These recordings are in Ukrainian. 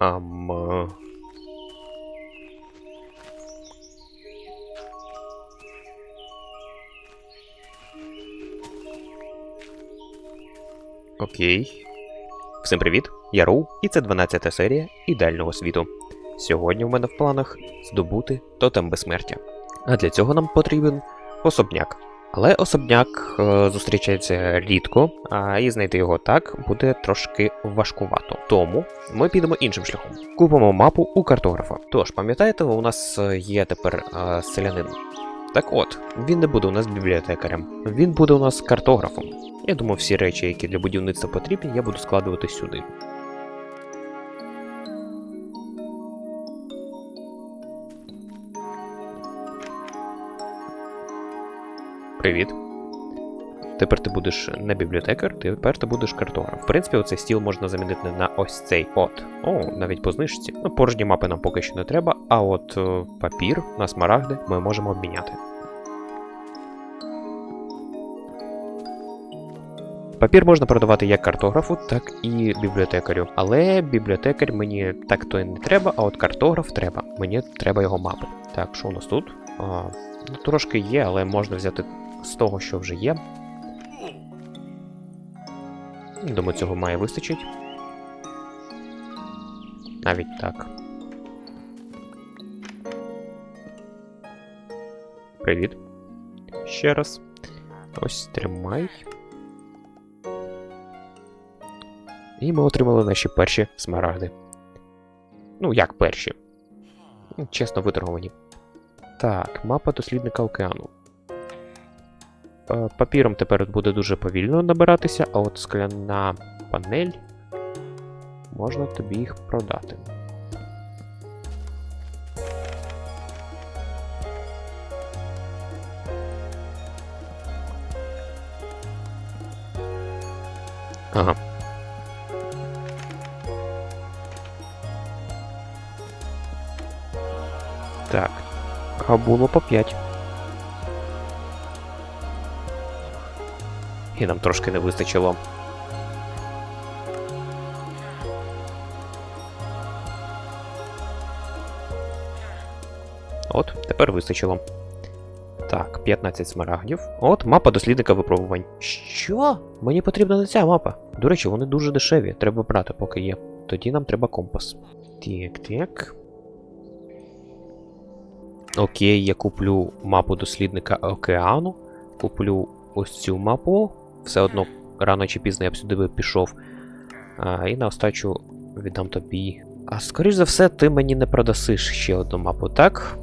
Ам. Окей. Всім привіт! Я Роу, і це 12 серія ідеального світу. Сьогодні в мене в планах здобути тотем безсмертя. А для цього нам потрібен особняк. Але особняк е, зустрічається рідко, а і знайти його так буде трошки важкувато. Тому ми підемо іншим шляхом. Купимо мапу у картографа. Тож, пам'ятаєте, у нас є тепер е, селянин. Так от, він не буде у нас бібліотекарем, він буде у нас картографом. Я думаю, всі речі, які для будівництва потрібні, я буду складувати сюди. Привіт. Тепер ти будеш не бібліотекар, тепер ти будеш картограф. В принципі, оцей стіл можна замінити на ось цей от. О, навіть по знижці. Ну, порожні мапи нам поки що не треба, а от е, папір на смарагди ми можемо обміняти. Папір можна продавати як картографу, так і бібліотекарю. Але бібліотекар мені так то і не треба, а от картограф треба. Мені треба його мапи. Так, що у нас тут? А, ну, трошки є, але можна взяти з того, що вже є. Думаю, цього має вистачить. Навіть так. Привіт. Ще раз. Ось тримай. І ми отримали наші перші смарагди. Ну, як перші? Чесно виторговані. Так, мапа дослідника океану. Е, Папіром тепер буде дуже повільно набиратися, а от скляна панель. Можна тобі їх продати. Ага. Так. А було по 5. І нам трошки не вистачило. От, тепер вистачило. Так, 15 смарагдів. От, мапа дослідника випробувань. Що? Мені потрібна не ця мапа. До речі, вони дуже дешеві. Треба брати, поки є. Тоді нам треба компас. Так, так. Окей, я куплю мапу дослідника океану. Куплю ось цю мапу. Все одно рано чи пізно я б сюди би пішов. А, і на остачу віддам тобі. А скоріш за все, ти мені не продасиш ще одну мапу, так?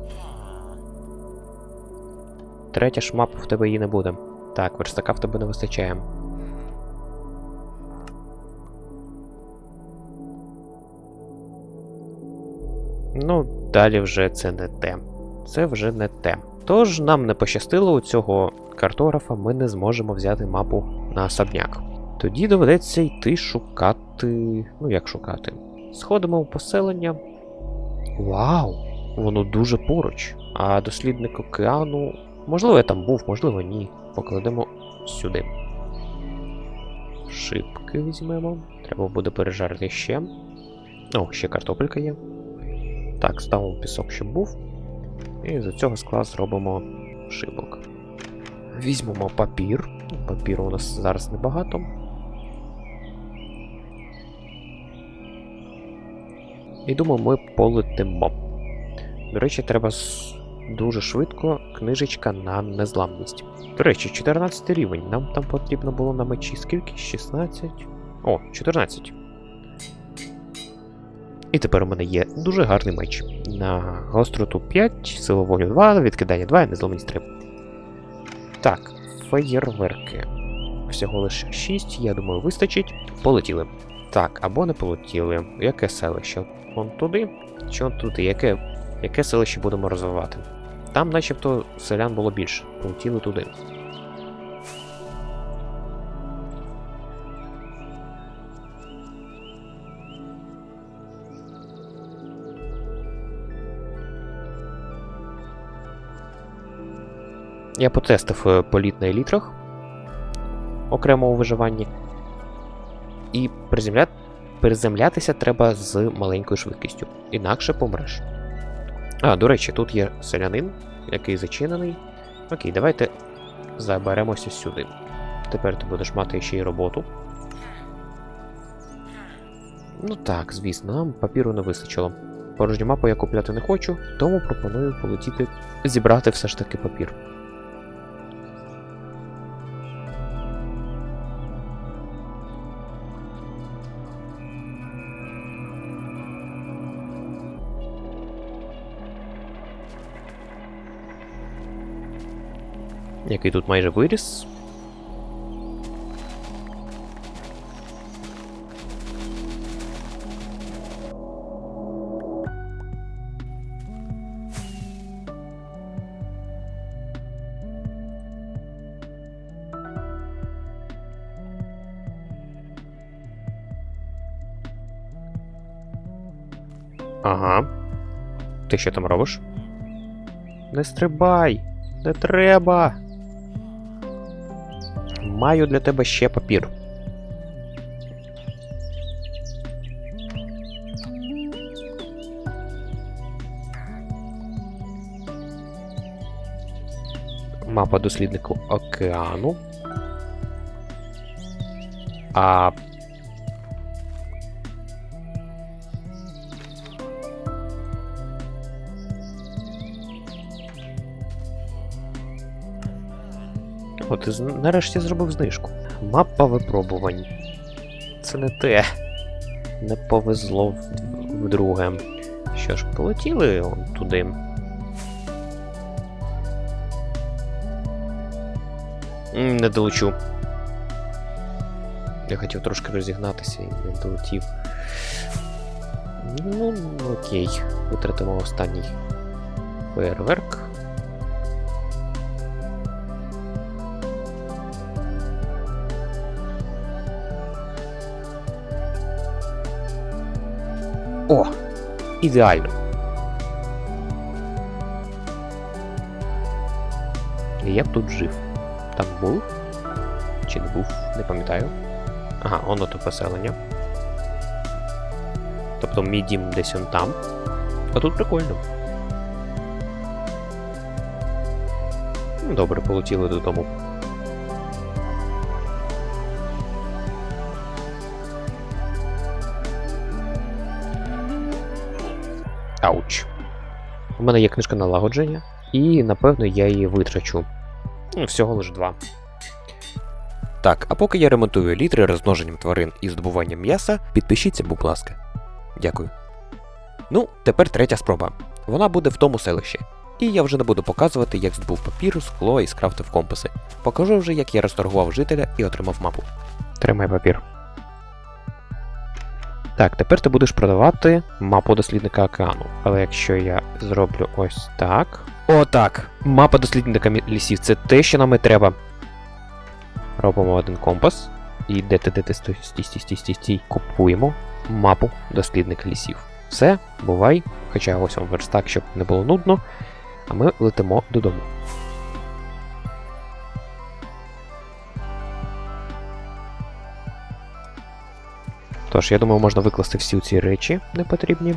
Третя ж мапа в тебе її не буде. Так, верстака в тебе не вистачає. Ну, далі вже це не те. Це вже не те. Тож нам не пощастило у цього картографа, ми не зможемо взяти мапу на особняк. Тоді доведеться йти шукати. Ну як шукати? Сходимо в поселення. Вау! Воно дуже поруч. А дослідник океану. Можливо, я там був, можливо, ні. Покладемо сюди. Шибки візьмемо. Треба буде пережарити ще. О, ще картопелька є. Так, ставимо пісок, щоб був. І з цього скла зробимо шибок. Візьмемо папір. Папіру у нас зараз небагато. І думаю, ми полетимо. До речі, треба дуже швидко книжечка на незламність. До речі, 14 рівень. Нам там потрібно було на мечі скільки? 16. О, 14. І тепер у мене є дуже гарний меч. На гостроту 5, силу вогню 2, відкидання 2 і незламність 3. Так, феєрверки. Всього лише 6, я думаю, вистачить. Полетіли. Так, або не полетіли. Яке селище? Вон туди? Чи он туди? Яке, яке селище будемо розвивати? Там начебто селян було більше. Полетіли туди. Я потестив е, політ на елітрах окремо у виживанні. І приземля... переземлятися треба з маленькою швидкістю, інакше помреш. А, до речі, тут є селянин, який зачинений. Окей, давайте заберемося сюди. Тепер ти будеш мати ще й роботу. Ну так, звісно, нам папіру не вистачило. Порожню мапу я купляти не хочу, тому пропоную полетіти зібрати все ж таки папір. Який тут майже виріс. Ага. Ти що там робиш? Не стрибай! Не треба! Маю для тебе ще папір. Мапа досліднику океану. А. ти нарешті зробив знижку. Мапа випробувань. Це не те. Не повезло вдруге. Що ж, полетіли он туди. Не долечу. Я хотів трошки розігнатися і не долетів. Ну, окей. Витратимо останній фейерверк. Ідеально. Я б тут жив. Там був? Чи не був? Не пам'ятаю. Ага, воно то поселення. Тобто мій дім десь он там. А тут прикольно. Ну, Добре, полетіли додому. Ауч. У мене є книжка налагодження, і напевно я її витрачу. Ну, Всього лише два. Так, а поки я ремонтую літри розмноженням тварин і здобуванням м'яса, підпишіться, будь ласка. Дякую. Ну, тепер третя спроба. Вона буде в тому селищі. І я вже не буду показувати, як здобув папір, скло і скрафтив компаси. Покажу вже, як я розторгував жителя і отримав мапу. Тримай папір. Так, тепер ти будеш продавати мапу дослідника океану. Але якщо я зроблю ось так. Отак. Мапа дослідника лісів це те, що нам і треба. Робимо один компас. І де ти де ти стій, стій, стій, стій, стій. Купуємо мапу дослідника лісів. Все, бувай. Хоча ось вам верстак, щоб не було нудно. А ми летимо додому. Тож, я думаю, можна викласти всі ці речі непотрібні.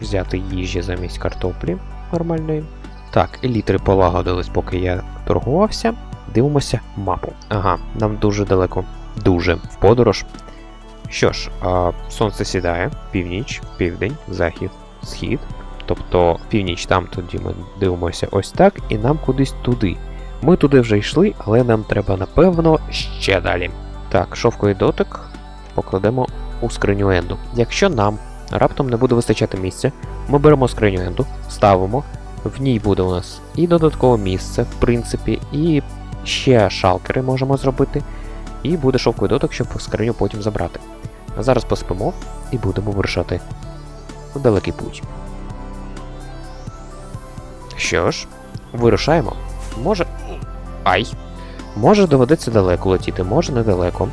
Взяти їжі замість картоплі нормальної. Так, елітри полагодились, поки я торгувався. Дивимося мапу. Ага, нам дуже далеко. Дуже в подорож. Що ж, а, сонце сідає, північ, південь, захід, схід. Тобто північ там тоді ми дивимося ось так, і нам кудись туди. Ми туди вже йшли, але нам треба, напевно, ще далі. Так, шовковий дотик покладемо у скриню Енду. Якщо нам раптом не буде вистачати місця, ми беремо скриню Енду, ставимо. В ній буде у нас і додаткове місце, в принципі, і ще шалкери можемо зробити. І буде шовковий дотик, щоб скриню потім забрати. Зараз поспимо і будемо вирушати в далекий путь. Що ж, вирушаємо. Може. Ай! Може доведеться далеко летіти, може недалеко.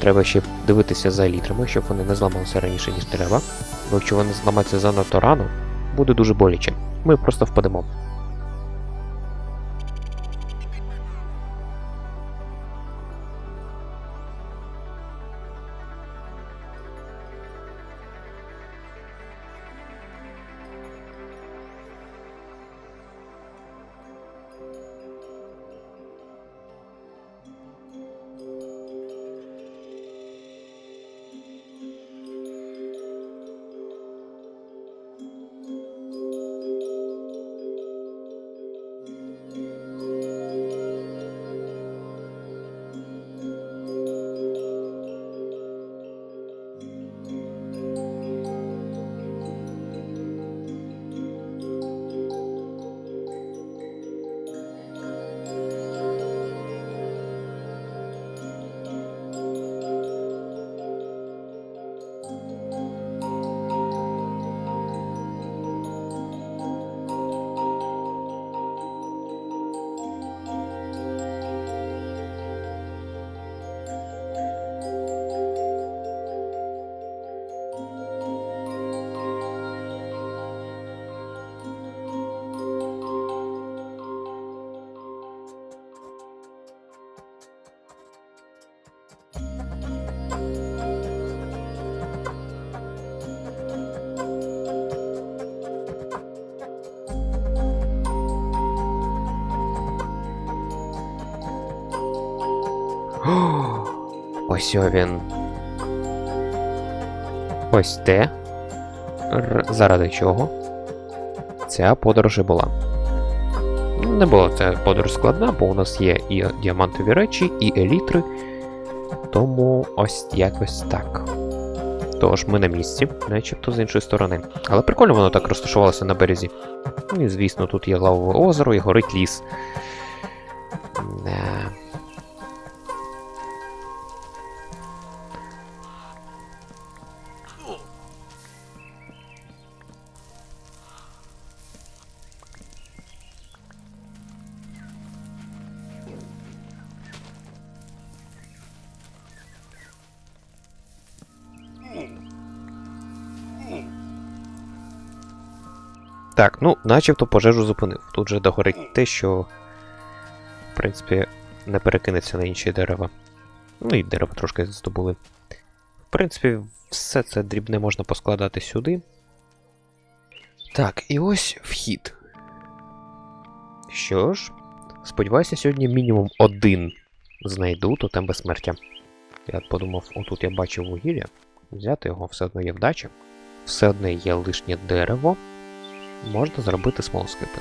Треба ще дивитися за літрами, щоб вони не зламалися раніше, ніж треба. Бо якщо вони зламаються занадто рано, буде дуже боляче. Ми просто впадемо. Ось він. Ось те. Заради чого ця подорож і була. Не була ця подорож складна, бо у нас є і діамантові речі, і елітри. Тому ось якось так. Тож ми на місці, начебто з іншої сторони. Але прикольно воно так розташувалося на березі. Ну і звісно, тут є лавове озеро і горить ліс. Так, ну, начебто пожежу зупинив. Тут же догорить те, що, в принципі, не перекинеться на інші дерева. Ну і дерева трошки здобули. В принципі, все це дрібне можна поскладати сюди. Так, і ось вхід. Що ж, сподіваюся, сьогодні мінімум один знайду тотем безсмертя. Я подумав, отут я бачив вугілля. Взяти його все одно є вдача. Все одно є лишнє дерево можна зробити смолскипи.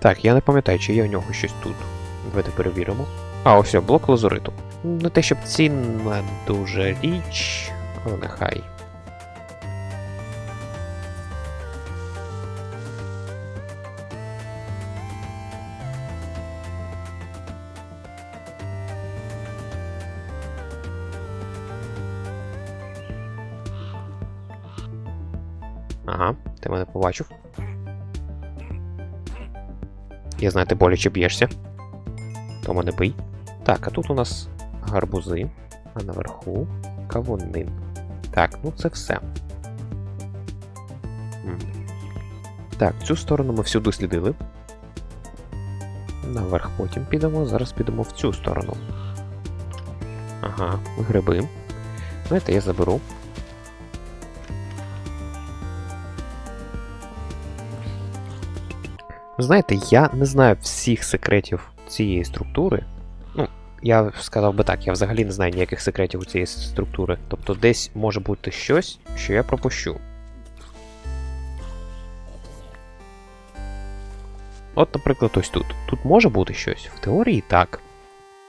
Так, я не пам'ятаю, чи є у нього щось тут. Давайте перевіримо. А, ось блок лазуриту. Не те, щоб цінна дуже річ, але нехай. Ага, ти мене побачив. Я знаю, ти боляче б'єшся. Тому не бий. Так, а тут у нас гарбузи, а наверху кавунин. Так, ну це все. Так, цю сторону ми всю дослідили. Наверх потім підемо, зараз підемо в цю сторону. Ага, гриби. Знаєте, я заберу. Знаєте, я не знаю всіх секретів цієї структури. Я сказав би так, я взагалі не знаю ніяких секретів у цієї структури. Тобто десь може бути щось, що я пропущу. От, наприклад, ось тут. Тут може бути щось. В теорії так.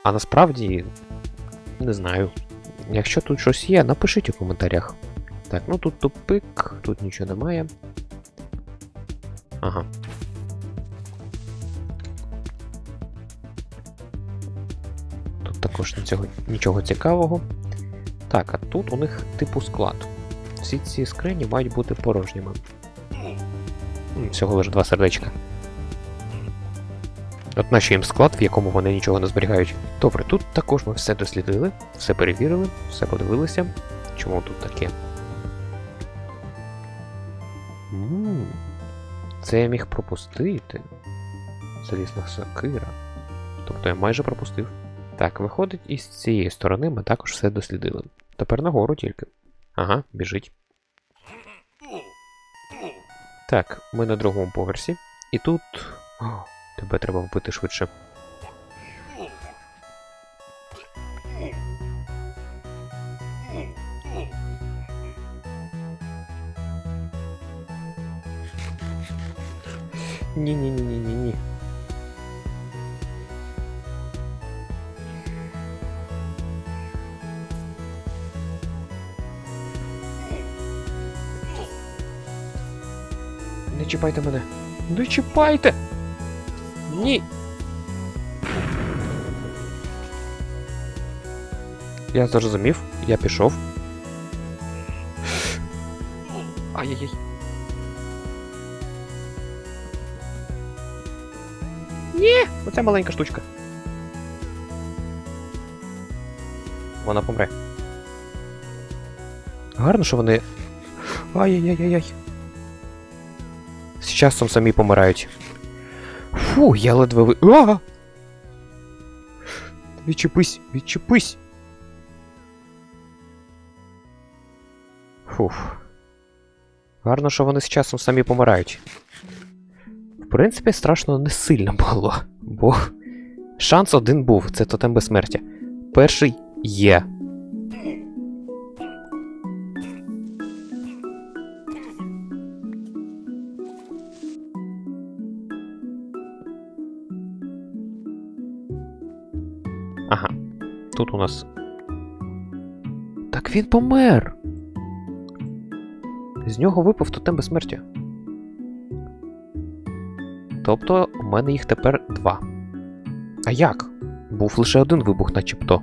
А насправді не знаю. Якщо тут щось є, напишіть у коментарях. Так, ну тут тупик, тут нічого немає. Ага. Також нічого, нічого цікавого. Так, а тут у них типу склад. Всі ці скрині мають бути порожніми. Всього лише два сердечка. От наші їм склад, в якому вони нічого не зберігають. Добре, тут також ми все дослідили, все перевірили, все подивилися. Чому тут таке? М, Це я міг пропустити. Залізна сокира. Тобто я майже пропустив. Так, виходить, із цієї сторони ми також все дослідили. Тепер нагору тільки. Ага, біжить. Так, ми на другому поверсі. І тут. О, тебе треба вбити швидше. Ні-ні-ні-ні-ні-ні. Чіпайте мене. Не чіпайте! Ні. Я зрозумів, я пішов. Ай-яй-яй. Ні, оця маленька штучка. Вона помре. Гарно, що вони. Ай-яй-яй-яй. Часом самі помирають. Фу, я ледве ви. А! Відчепись, відчепись. Фух. Гарно, що вони з часом самі помирають. В принципі, страшно не сильно було, бо шанс один був це тотем безсмертя. Перший є. Тут у нас. Так він помер. З нього випав тотем безсмертя. Тобто у мене їх тепер два. А як? Був лише один вибух, начебто.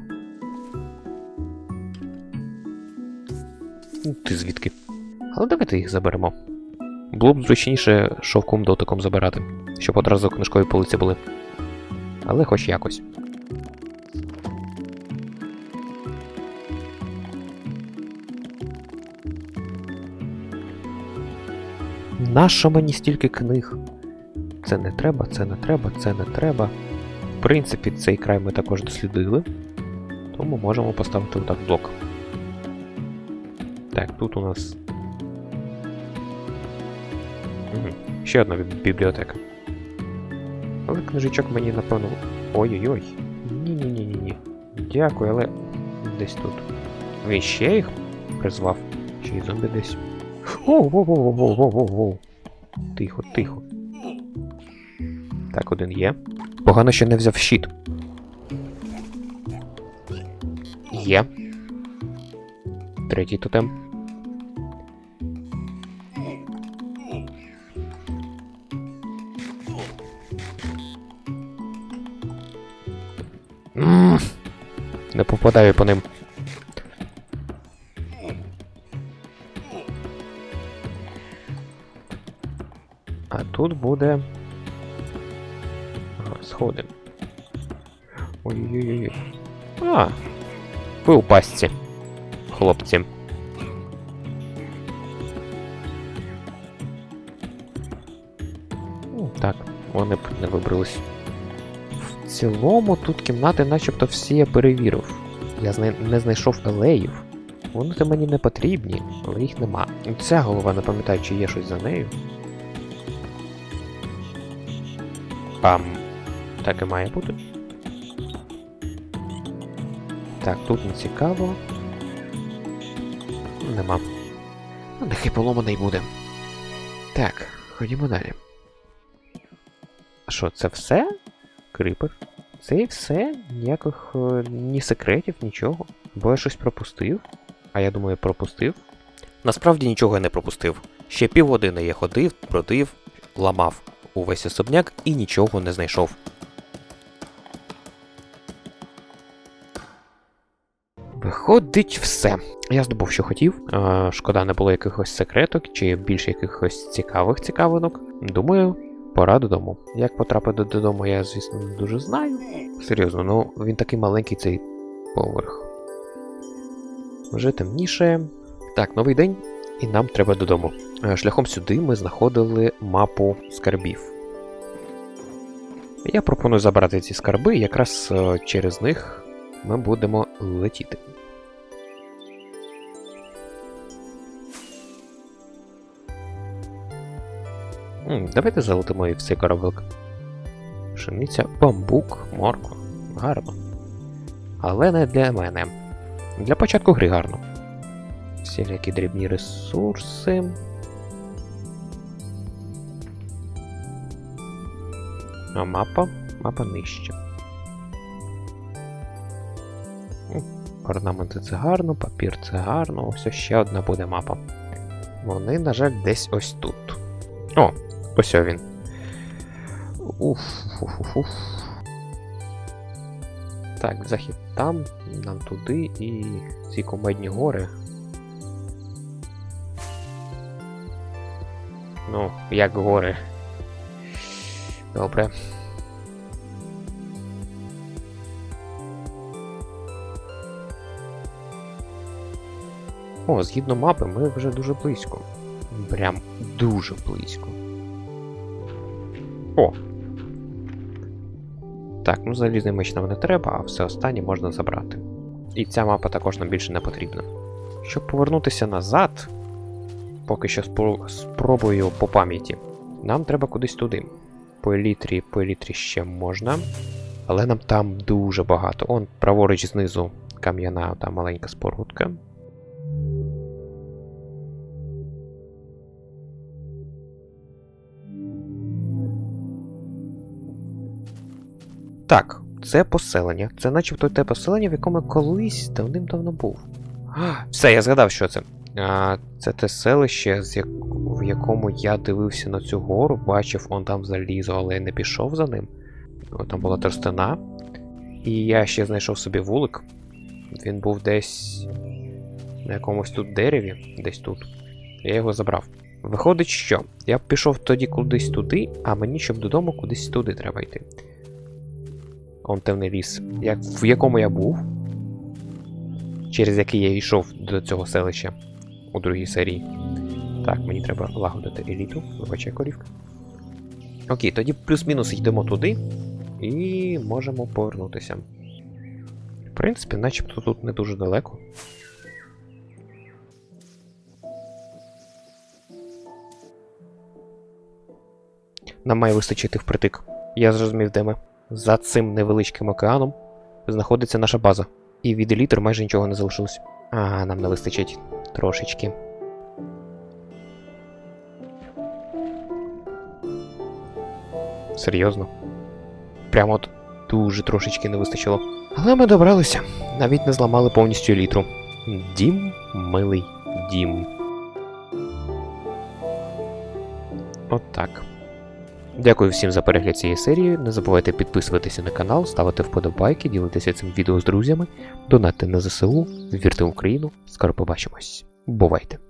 Ну, Ти звідки? Але давайте їх заберемо. Було б зручніше шовком дотиком забирати, щоб одразу книжкові полиці були. Але хоч якось. Нащо мені стільки книг? Це не треба, це не треба, це не треба. В принципі, цей край ми також дослідили, тому можемо поставити отак блок. Так, тут у нас. Ще одна бібліотека. Але книжечок мені, напевно. Ой-ой-ой. Ні-ні-ні-ні-ні. Дякую, але десь тут. Він ще їх призвав? Й зомбі десь? Оу, Тихо, тихо. Так, один є. Погано, що не взяв щит. Є. Третій тотем. М, Не попадаю по ним. А тут буде. Сходи. Ой-ой-ой. А. Ви у пастці. Хлопці. Ну, Так, вони б не вибрались. В цілому тут кімнати начебто всі я перевірив. Я не знайшов елеїв. Вони то мені не потрібні, але їх нема. Ця голова не пам'ятаю, чи є щось за нею. Ам, так і має бути. Так, тут не цікаво. Нема. Ну, нехай поломаний буде. Так, ходімо далі. Що, це все? Крипер? Це і все? Ніяких е, ні секретів, нічого. Бо я щось пропустив. А я думаю, пропустив. Насправді нічого я не пропустив. Ще півгодини я ходив, бродив, ламав увесь особняк і нічого не знайшов. Виходить все. Я здобув, що хотів. Е, шкода, не було якихось секреток чи більше якихось цікавих цікавинок. Думаю, пора додому. Як потрапити додому, я, звісно, не дуже знаю. Серйозно, ну він такий маленький цей поверх. Вже темніше. Так, новий день, і нам треба додому. Е, Шляхом сюди ми знаходили мапу скарбів. Я пропоную забрати ці скарби, якраз е, через них ми будемо летіти. Давайте залетимо і в цей кораблик. Пшениця, бамбук, морква. Гарно. Але не для мене. Для початку гри гарно. Всілякі дрібні ресурси. А мапа? Мапа нижче. Орнаменти це гарно, папір це гарно, ось ще одна буде мапа. Вони, на жаль, десь ось тут. О, ось він. Уф, уф, уф, уф. Так, захід там, нам туди і ці комедні гори. Ну, як гори. Добре. О, згідно мапи, ми вже дуже близько. Прям дуже близько. О! Так, ну залізний меч нам не треба, а все останнє можна забрати. І ця мапа також нам більше не потрібна. Щоб повернутися назад, поки що спробую по пам'яті. Нам треба кудись туди. По елітрі, по елітрі ще можна. Але нам там дуже багато. Он праворуч знизу кам'яна та маленька спорудка. Так, це поселення. Це начебто те поселення, в якому я колись давним-давно був. А, все, я згадав, що це. Це те селище, в якому я дивився на цю гору, бачив он там залізо, але я не пішов за ним. Там була тростина. І я ще знайшов собі вулик. Він був десь на якомусь тут дереві, десь тут. Я його забрав. Виходить, що я пішов тоді кудись туди, а мені, щоб додому, кудись туди треба йти. Он темний ліс, як, в якому я був, через який я йшов до цього селища у другій серії. Так, мені треба лагодити еліту, вибачай корівка. Окей, тоді плюс-мінус йдемо туди і можемо повернутися. В принципі, начебто тут не дуже далеко. Нам має вистачити впритик. Я зрозумів, де ми. За цим невеличким океаном знаходиться наша база. І від елітр майже нічого не залишилось. А, нам не вистачить трошечки. Серйозно? Прямо от дуже трошечки не вистачило. Але ми добралися, навіть не зламали повністю елітру. Дім, милий дім. От так. Дякую всім за перегляд цієї серії. Не забувайте підписуватися на канал, ставити вподобайки, ділитися цим відео з друзями, донати на ЗСУ, вірте в Україну. Скоро побачимось. Бувайте!